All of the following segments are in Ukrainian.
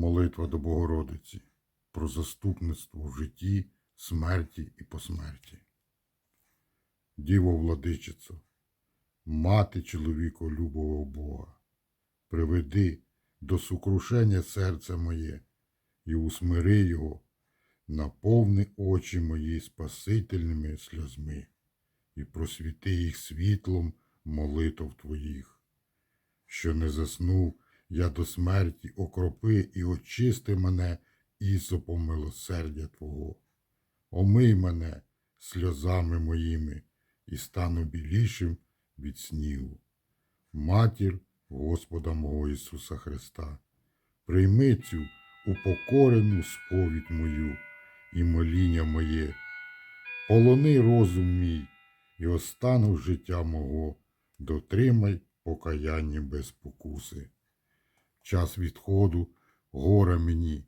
Молитва до Богородиці про заступництво в житті, смерті і посмерті. Діво владичицо, мати чоловіко любого Бога, приведи до сукрушення серце моє і усмири його, наповни очі мої спасительними сльозми і просвіти їх світлом молитв твоїх, що не заснув я до смерті окропи і очисти мене ісопом милосердя Твого. Омий мене сльозами моїми і стану білішим від снігу. Матір Господа мого Ісуса Христа, прийми цю упокорену сповідь мою і моління моє, полони розум мій і остану життя мого, дотримай покаяння без спокуси. Час відходу гора мені,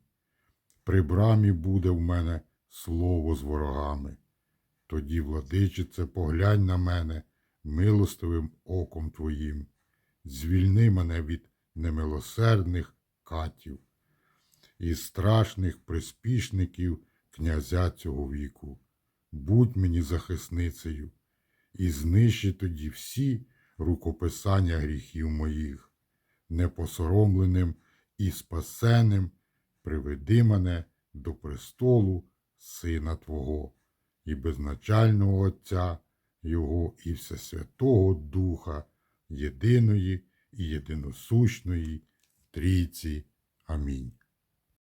при брамі буде в мене слово з ворогами. Тоді, владичице, поглянь на мене милостивим оком твоїм, звільни мене від немилосердних катів і страшних приспішників князя цього віку. Будь мені захисницею, і знищи тоді всі рукописання гріхів моїх, непосоромленим і спасеним приведи мене до престолу Сина Твого і безначального Отця Його і Всесвятого Духа, єдиної і єдиносущної Трійці. Амінь.